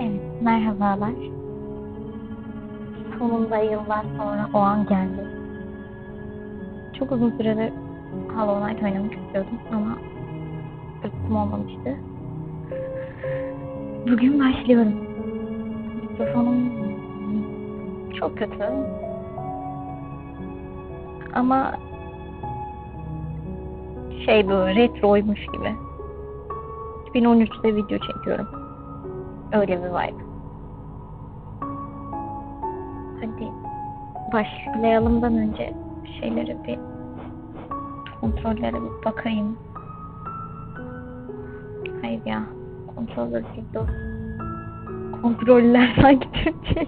Evet, merhabalar. Sonunda yıllar sonra o an geldi. Çok uzun süredir Hollow Knight oynamak istiyordum ama fırsatım olmamıştı. Bugün başlıyorum. Mikrofonum çok kötü. Ama şey bu retroymuş gibi. 2013'te video çekiyorum. Öyle bir vibe. Hadi başlayalımdan önce şeylere bir kontrollere bir bakayım. Hayır ya. Kontroller o. Kontroller sanki Türkçe.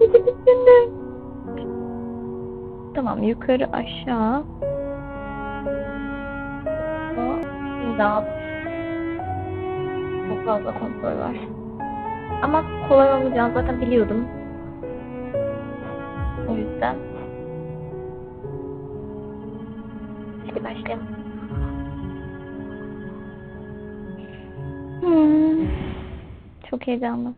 Tamam yukarı aşağı. Daha çok fazla kontrol var. Ama kolay olmayacağını zaten biliyordum. O yüzden hadi başlayalım. Hmm. Çok heyecanlı.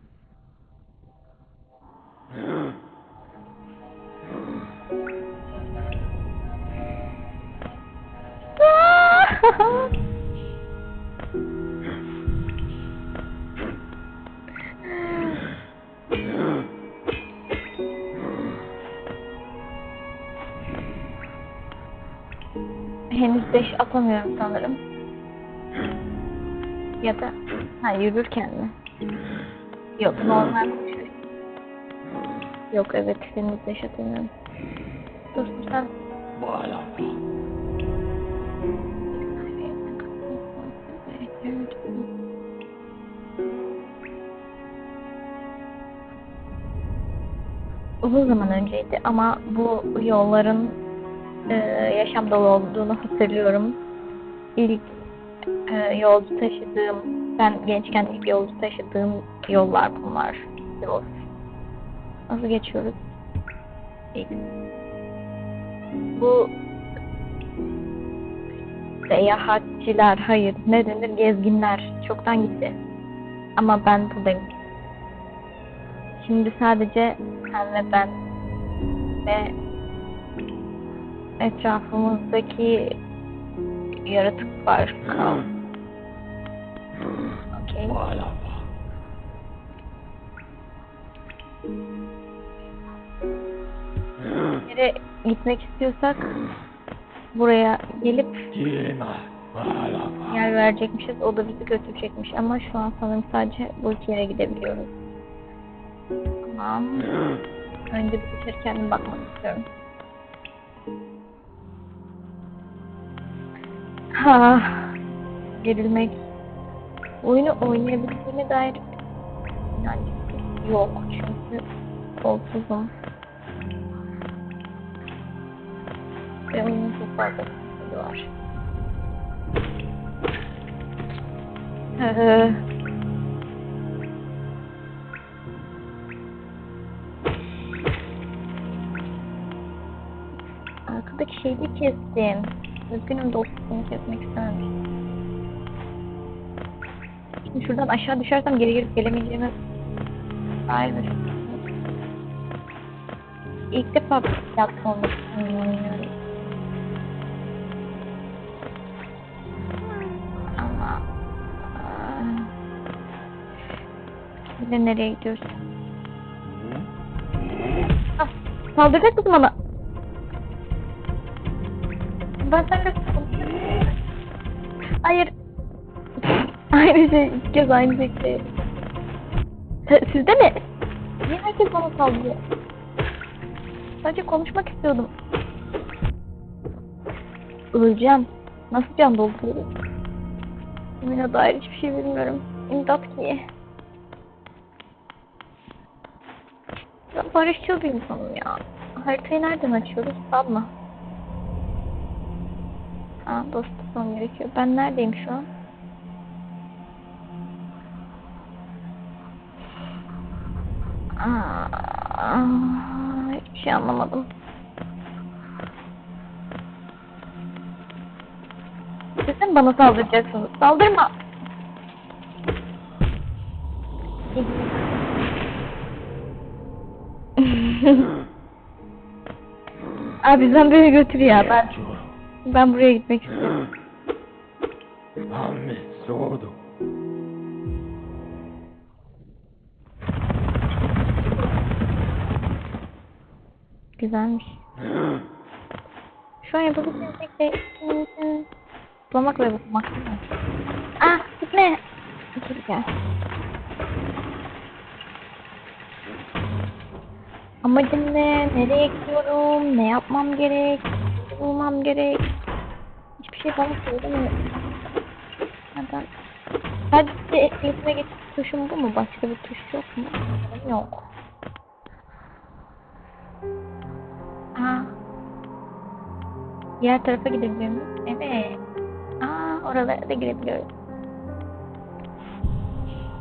Atamıyorum sanırım. Ya da ha yürürken mi? Yok normal koşuyor. Yok evet henüz beş atamıyorum. Dostum sen Uzun zaman önceydi ama bu yolların e, yaşam dolu olduğunu hatırlıyorum. İlk e, yolcu taşıdığım, ben gençken ilk yolcu taşıdığım yollar bunlar. Yol. Nasıl geçiyoruz? İlk. Bu seyahatçiler, hayır ne denir gezginler çoktan gitti. Ama ben buradayım. Şimdi sadece sen ve ben ve etrafımızdaki yaratık var. Okey. Bir yere gitmek istiyorsak buraya gelip yer verecekmişiz. O da bizi götürecekmiş. Ama şu an sanırım sadece bu iki yere gidebiliyoruz. Tamam. Önce bir içeri kendim bakmak istiyorum. Ha, gerilmek. Oyunu oynayabildiğime dair yani yok çünkü kolsuzum. Ve oyunun çok fazla var. Arkadaki şeyi kestim. Üzgünüm dostum kesmek istememiştim. Şimdi şuradan aşağı düşersem geri gelip gelemeyeceğimi dair bir İlk defa platformda oynuyorum. Ama de nereye gidiyorsun? Ah, saldıracak mısın bana? Ben konuşuyorum. Hayır. Aynı şey, ilk kez aynı. Se- Sizde mi? Niye herkes bana saldırıyor? Sadece konuşmak istiyordum. Öleceğim. Nasıl can dolduruyorum? Oyuna dair hiçbir şey bilmiyorum. İmdat ki. Ben barışçıl bir insanım ya. Haritayı nereden açıyoruz? Sanma. Aa, dost tutmam gerekiyor. Ben neredeyim şu an? Aa, hiçbir şey anlamadım. Mi bana saldıracaksınız? Saldırma! Abi beni götür ya. Ben ben buraya gitmek istiyorum. Hamle sordu. Güzelmiş. Şu an yapabildiğim tek şey, de ve bakmak. Ah gitme. Dur gel. Amacım ne? Nereye gidiyorum? Ne yapmam gerek? Bulmam gerek? şey bana söylemiyor. Adam. Sadece eklesine geçip tuşum bu mu? Başka bir tuş yok mu? Yok. Aa. Diğer tarafa gidebiliyor muyum? Evet. Aa oralara da girebiliyoruz.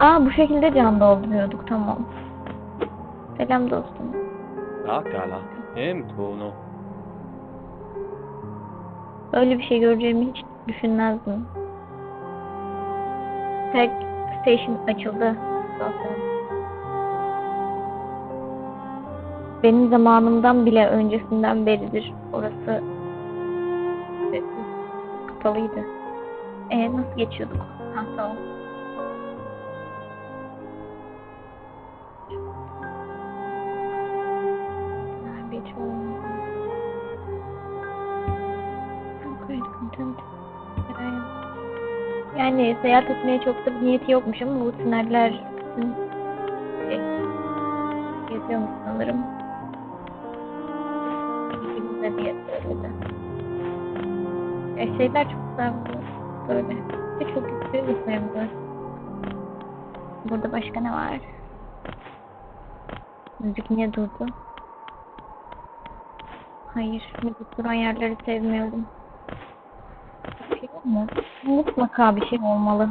Aa bu şekilde can dolduruyorduk tamam. Selam dostum. Pekala. Hem konu. Öyle bir şey göreceğimi hiç düşünmezdim. Tek station açıldı. Dostum. Benim zamanımdan bile öncesinden beridir orası kapalıydı. E nasıl geçiyorduk? Ha tamam. Yani seyahat etmeye çok da bir niyeti yokmuş ama bu tüneller şey, geziyormuş sanırım. İkimize diye söyledi. E, şeyler çok güzel böyle. Ve çok bir sayımdı. Burada başka ne var? Müzik niye durdu? Hayır, müzik duran yerleri sevmiyorum. Mu? Mutlaka bir şey olmalı.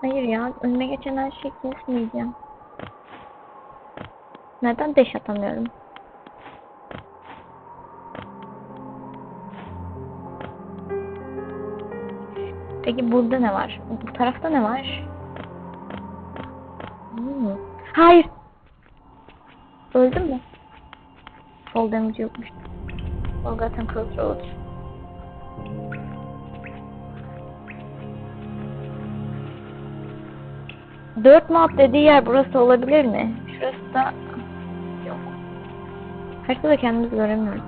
Hayır ya, önüme geçen her şeyi kesmeyeceğim. Neden deş atamıyorum? Peki burada ne var? Bu tarafta ne var? Hmm. Hayır. Fall damage yokmuş. Forgotten Crossroads. Dört map dediği yer burası olabilir mi? Şurası da yok. Haritada kendimizi göremiyoruz?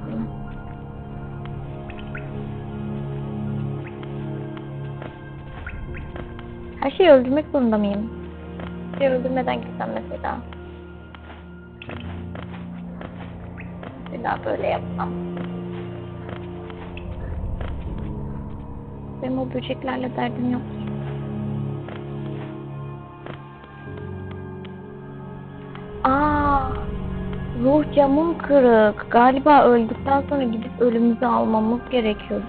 Her şeyi öldürmek zorunda mıyım? Bir şey öldürmeden gitsem mesela. Mesela böyle yapsam. Benim o böceklerle derdim yok. Aa, ruh camım kırık. Galiba öldükten sonra gidip ölümümüzü almamız gerekiyordu.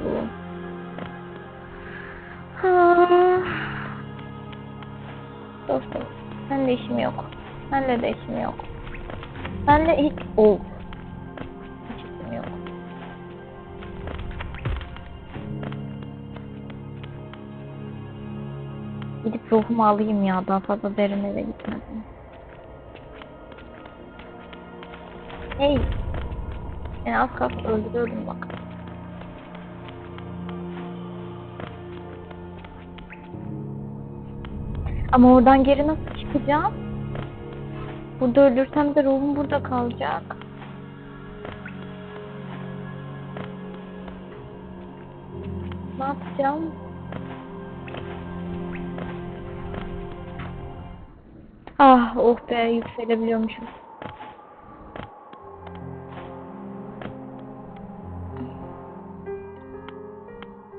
Ha. Dostum, senle işim yok. Senle de işim yok. Senle hiç... Oh. Gidip ruhumu alayım ya. Daha fazla derine de gitmedim. Hey. Seni az kalsın öldürüyordum bak. Ama oradan geri nasıl çıkacağım? Burada öldürsem de ruhum burada kalacak. Ne yapacağım? Ah oh be yükselebiliyormuşum.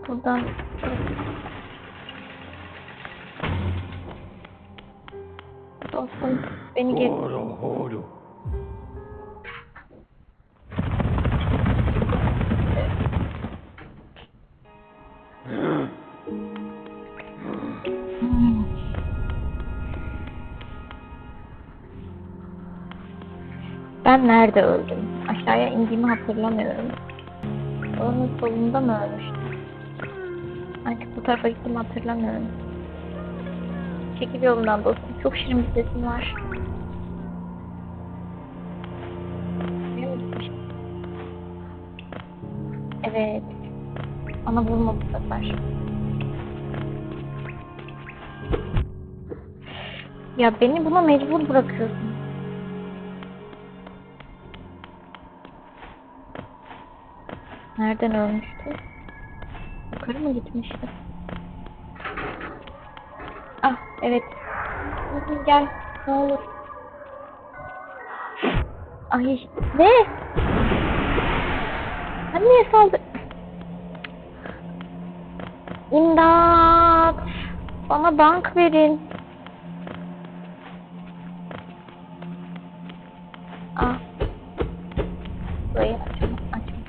Buradan Dostum beni geri Ben nerede öldüm? Aşağıya indiğimi hatırlamıyorum. Onun solunda mı ölmüştüm? Artık bu tarafa gittim hatırlamıyorum. Çekil yolumdan dostum. Çok şirin bir sesin var. Evet. Ana vurma bu sefer. Ya beni buna mecbur bırakıyorsun. Nereden ölmüştü? Yukarı mı gitmişti? Ah evet. Gel. Ne olur. Ay ne? Sen niye saldı? İmdat. Bana bank verin.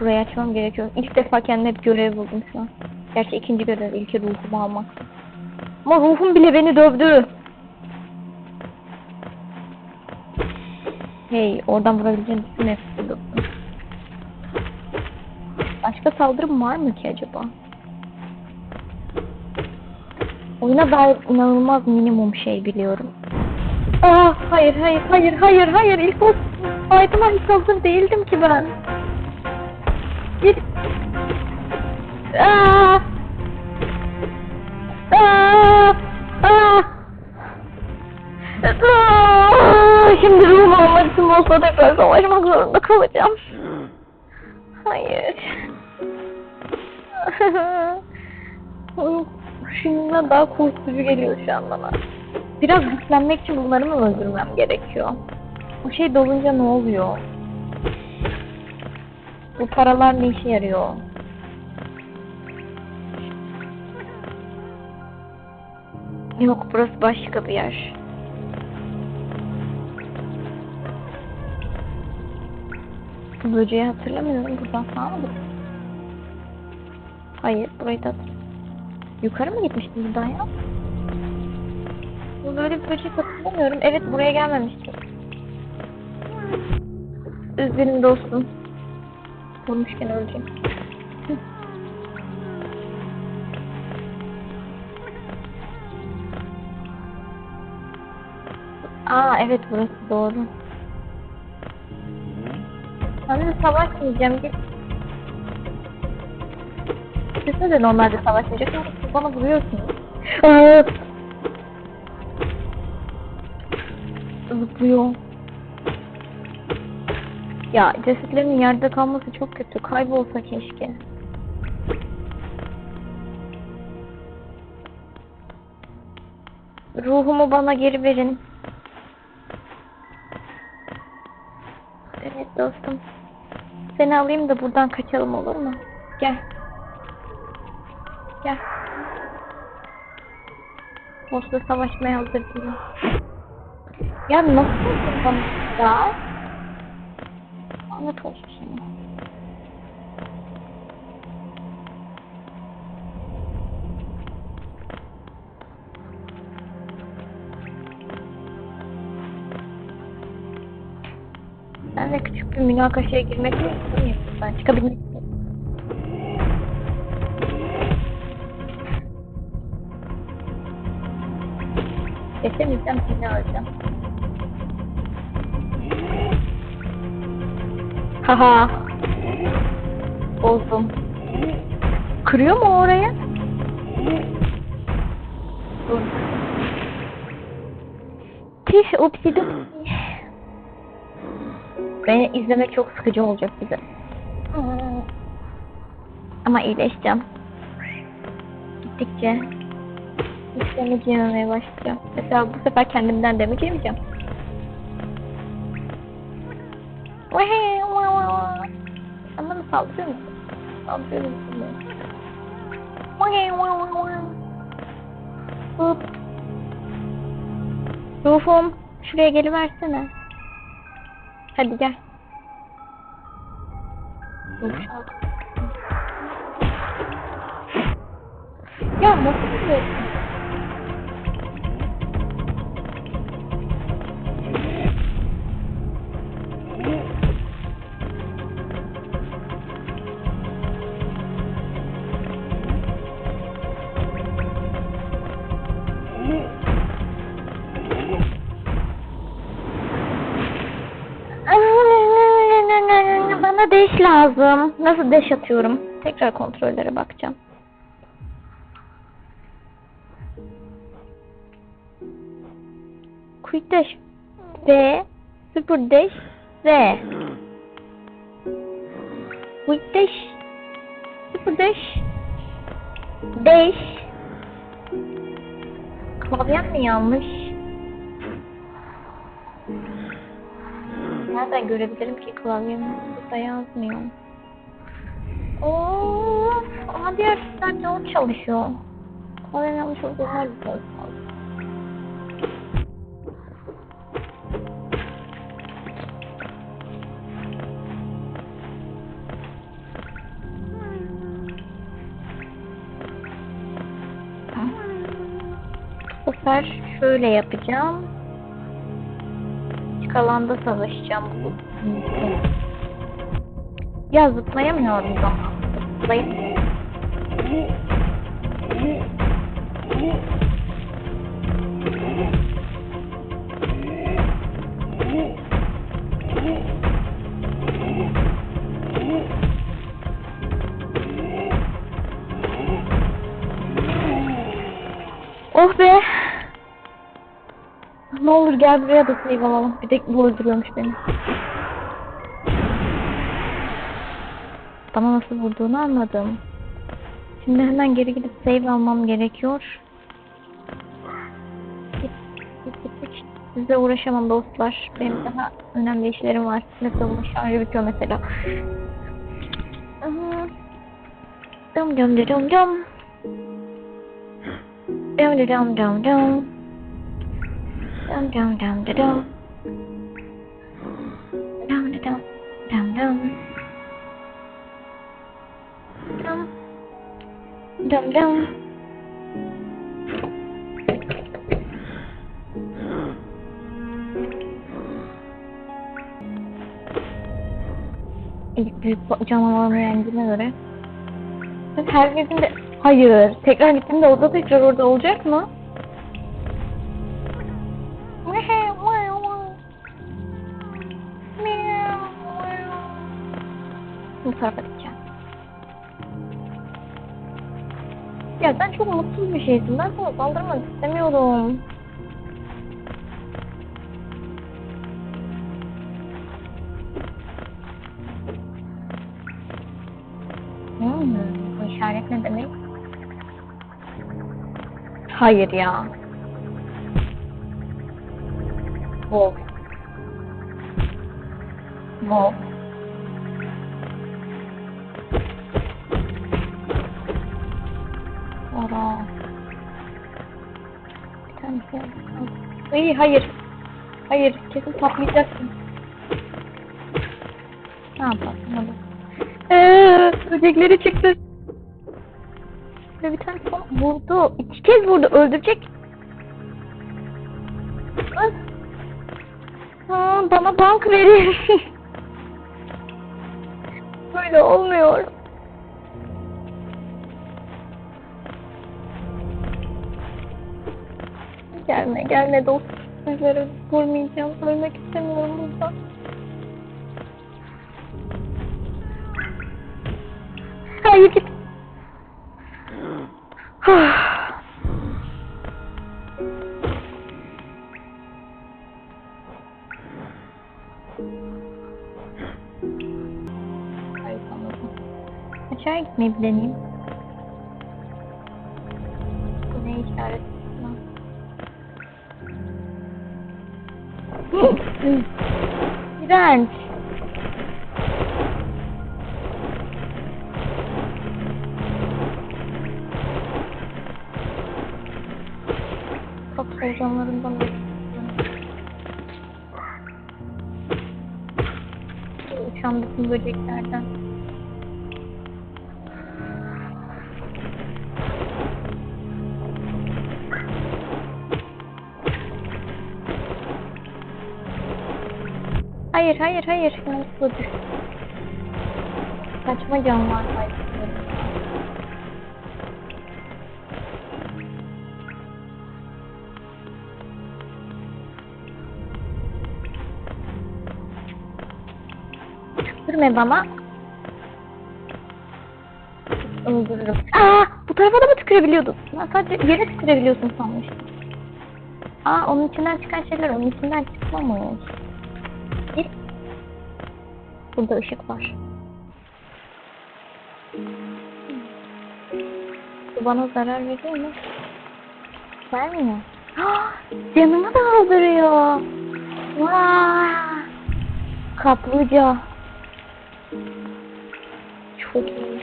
Burayı açmam gerekiyor. İlk defa kendime bir görev buldum şu an. Gerçi ikinci görev ilki ruhumu almak. Ama ruhum bile beni dövdü. Hey, oradan vurabileceğim bütün. Başka saldırım var mı ki acaba? Oyuna dair inanılmaz minimum şey biliyorum. Aa, hayır, hayır, hayır, hayır, hayır. İlk o fight'ıma hiç hazır değildim ki ben. Git. Aa! Aa! Aa! Aa! Şimdi ruhum için olsa tekrar savaşmak zorunda kalacağım. Hayır. Şununla daha korkutucu geliyor şu an bana. Biraz güçlenmek için bunları mı öldürmem gerekiyor? O şey dolunca ne oluyor? Bu paralar ne işe yarıyor? Yok burası başka bir yer. Bu böceği hatırlamıyorum. Buradan sağa mı? Hayır burayı da. Yukarı mı gitmiştim buradan ya? Bu böyle bir böcek hatırlamıyorum. Evet buraya gelmemiştim. Üzgünüm dostum. Vurmuşken öleceğim. Hı. Aa evet burası doğru. De savaşmayacağım. Git. Siz de normalde savaşmayacak ama siz bana vuruyorsunuz. Zıplıyor. Ya cesetlerin yerde kalması çok kötü. Kaybolsa keşke. Ruhumu bana geri verin. Evet dostum. Seni alayım da buradan kaçalım olur mu? Gel. Gel. Boss'la savaşmaya hazır değilim. Ya nasıl bana ya? Lanet olsun. Ben de küçük bir münakaşaya girmek mi istemiyorum. Ben çıkabilmek. Kesemeyeceğim seni alacağım. Haha. Bozdum. Kırıyor mu oraya? Dur. Tih, upsi. Beni izlemek çok sıkıcı olacak bize. Ama iyileşeceğim. Gittikçe işlemeci yememeye başlayacağım. Mesela bu sefer kendimden demek yemeyeceğim. Sen bana saldırıyor musun? Saldırıyor musun? Hop. Rufum, şuraya geliversene. Hadi gel. Ya nasıl biliyorsun? Lazım. Nasıl dash atıyorum? Tekrar kontrollere bakacağım. Quick dash V Super dash Z Quick dash Super dash Dash Klavyem mi yanlış? Nereden görebilirim ki klavyem burada yazmıyor. Of, ama diğer sistemde o çalışıyor. Klavyem yanlış olduğu halde olmaz. Bu sefer şöyle yapacağım. Küçük alanda savaşacağım. Ya zıplayamıyorum da. Zıplayayım. Olur gel buraya da save alalım. Bir tek bu öldürüyormuş beni. Bana nasıl vurduğunu anladım. Şimdi hemen geri gidip save almam gerekiyor. Sizle uğraşamam dostlar. Benim daha önemli işlerim var. Laptopumun şarjı bitiyor mesela. Dum dum dum dum dum. Dum dum dum dum. Dum dum dum dum dum. Dum dum dum dum. Dum. Dum dum. İlk büyük canavarımı yendiğine göre. Her gittiğimde... Hayır. Tekrar gittiğimde o da tekrar orada olacak mı? Tarafa gideceğim. Ya sen çok mutsuz bir şeysin. Ben sana saldırmak istemiyorum. Hmm, işaret ne demek? Hayır ya. Wolf. Wolf. Ora. Bir tane şey. Ay, hayır. Hayır, kesin patlayacaksın. Yapalım? Hadi. Eee, böcekleri çıktı. Ve bir tane son vurdu. İki kez vurdu. Öldürecek. Aa, bana bank verir. Böyle olmuyor. Gelme gelme dost. Sizlere vurmayacağım. Ölmek istemiyorum burada. Hayır git. Gitmeyi bir deneyeyim. Bu ne işaret? İğrenç. Çok solucanlarından da Uçan bütün böceklerden. Hayır, hayır, hayır. Yanlışlıkla düştüm. Saçma canlar sayesinde. Tükürme bana. öldürürüm. Aa, bu tarafa da mı tükürebiliyordun? Ben sadece yere tükürebiliyorsun sanmıştım. Aa, onun içinden çıkan şeyler onun içinden çıkmamış. Burada ışık var. Bu bana zarar veriyor mu? Vermiyor. Ah, Canımı da öldürüyor. Vay. Kaplıca. Çok iyi.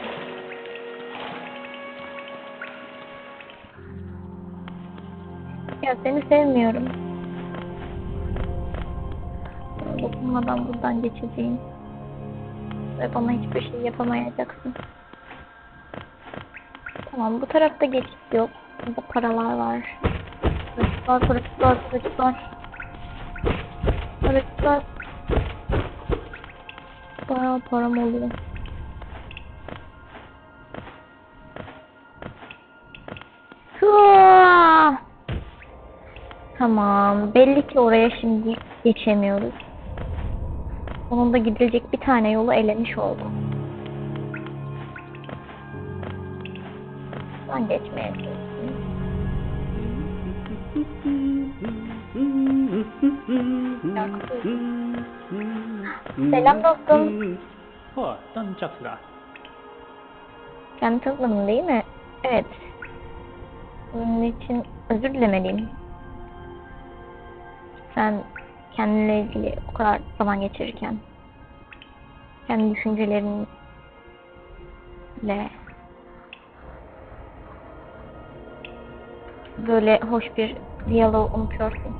Ya seni sevmiyorum. Dokunmadan buradan geçeceğim. Ve bana hiçbir şey yapamayacaksın. Tamam bu tarafta geçit yok. Burada paralar var. Paralar, paralar, paralar. Paralar. Bayağı param oluyor. Tamam. Belli ki oraya şimdi geçemiyoruz. Onun da gidilecek bir tane yolu elemiş oldum. Ben geçmeye. Selam dostum. Ha, tanıyacaksın. Kendimi tanıtmadın değil mi? Evet. Bunun için özür dilemeliyim. Sen kendinle ilgili o kadar zaman geçirirken kendi düşüncelerinle böyle hoş bir diyalog unutuyorsun.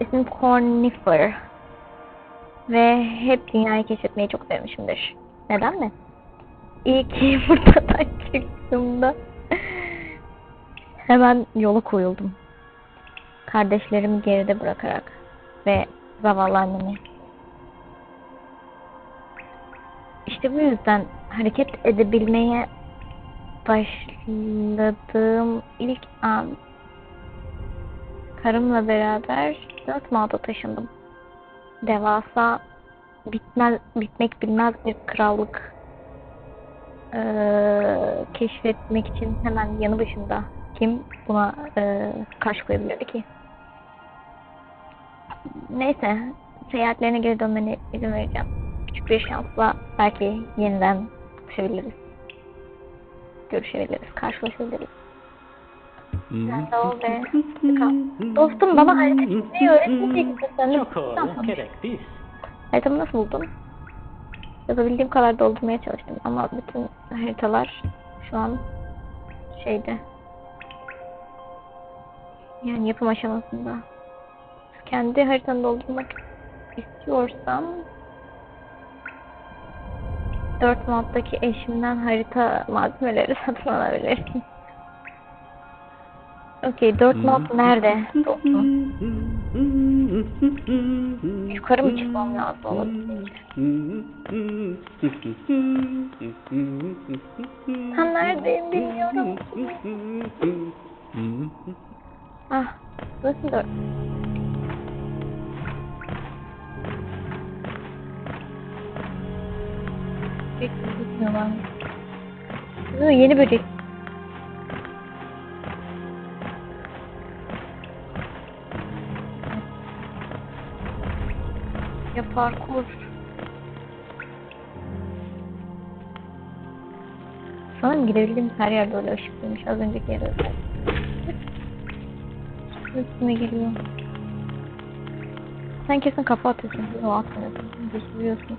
İsmim Cornifer. Ve hep dünyayı keşfetmeyi çok sevmişimdir. Neden mi? İyi ki buradan çıktığımda hemen yola koyuldum. Kardeşlerimi geride bırakarak ve zavallı annemi. İşte bu yüzden hareket edebilmeye başladığım ilk an karımla beraber dört mağda taşındım. Devasa bitmez, bitmek bilmez bir krallık eee, keşfetmek için hemen yanı başında kim buna eee karşı koyabilirdi ki? Neyse, seyahatlerine geri dönmene izin vereceğim. Küçük bir şansla belki yeniden görüşebiliriz. Görüşebiliriz, karşılaşabiliriz. Sen de ol. Kal. Dostum bana harita çizmeyi öğretmeyeceksin. Sen de Çok oğlum. Haritamı nasıl buldun? Yapabildiğim kadar doldurmaya çalıştım ama bütün haritalar şu an şeyde. Yani yapım aşamasında. Kendi haritanı doldurmak istiyorsan 4 moddaki eşimden harita malzemeleri satın alabilirsin. Okey 4 mod nerede? Yukarı mı çıkmam lazım? Tam neredeyim bilmiyorum. Ah, burası dört. Böcek gitmiyorlar. Bu yeni böcek. Ya parkur. Sanırım gidebildiğimiz her yerde öyle ışıklıymış. Az önceki yere özel. Üstüme geliyor. Sen kesin kafa atıyorsun. O atmıyorsun. Geçiriyorsun.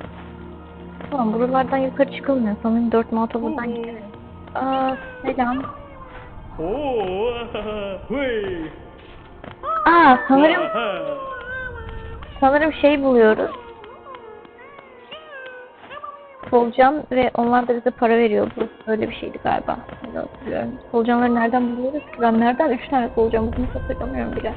Tamam buralardan yukarı çıkılmıyor. Sanırım dört mağata buradan gidiyor. Aa selam. Oo. Aa sanırım sanırım şey buluyoruz. Solucan ve onlar da bize para veriyordu. Öyle bir şeydi galiba. Öyle hatırlıyorum. Solucanları nereden buluyoruz ki? Ben nereden üç tane solucan bulduğumu hatırlamıyorum bile.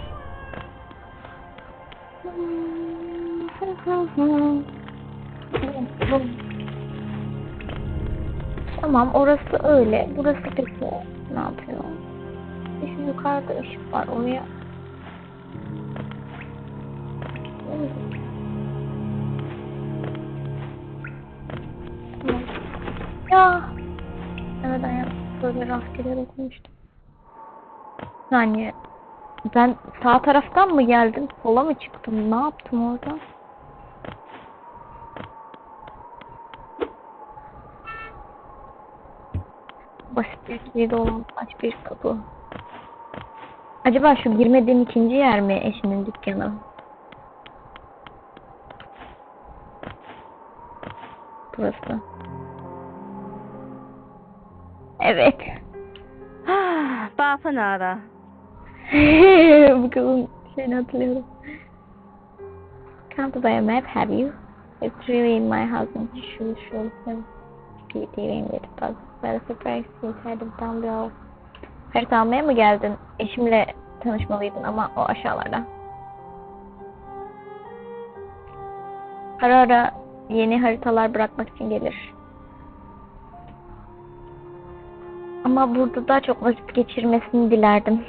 Tamam orası öyle. Burası peki ne yapıyor? Şu yukarıda ışık var. Oraya Ya Evet ben böyle rastgele okumuştum. Saniye. Ben sağ taraftan mı geldim? Sola mı çıktım? Ne yaptım orada? Basit bir kilidi olan aç bir kapı. Acaba şu girmediğim ikinci yer mi eşinin dükkanı? Burası. Evet. Bafenada. Bu kızın şeyini hatırlıyorum. Come to buy a map, have you? It's really in my husband's shoes. Be dealing with us. Well, surprise, he's headed down below. Harita almaya mı geldin? Eşimle tanışmalıydın ama o aşağılarda. Ara ara yeni haritalar bırakmak için gelir. Ama burada daha çok vakit geçirmesini dilerdim.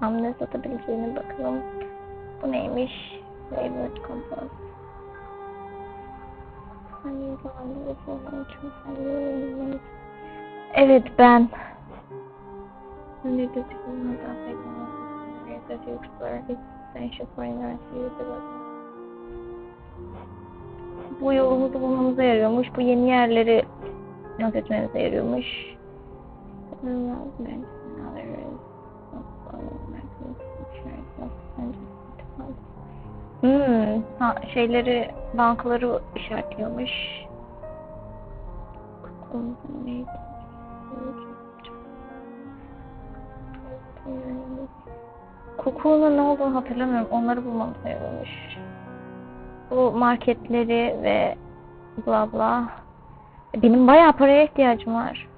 Tamam ne satabileceğine bakalım. Bu neymiş? Favorite compost. For university Bu yolumuzu bulmamıza yarıyormuş. Bu yeni yerleri not etmemize yarıyormuş. Hmm, ha, şeyleri, bankaları işaretliyormuş. Kokunun ne olduğunu hatırlamıyorum. Onları bulmamız yarıyormuş. Bu marketleri ve bla bla. Benim bayağı paraya ihtiyacım var.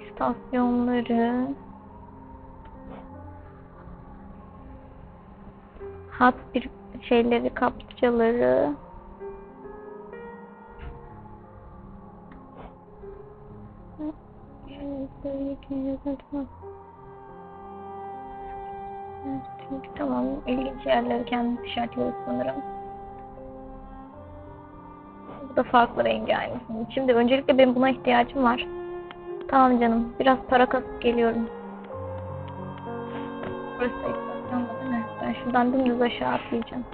İstasyonları. Hat bir şeyleri, kapçaları. Çünkü tamam ilginç yerleri kendim işaretliyoruz sanırım. Bu da farklı rengi aynı. Şimdi öncelikle benim buna ihtiyacım var. Tamam canım. Biraz para kasıp geliyorum. Burası şuradan dümdüz aşağı atlayacağım.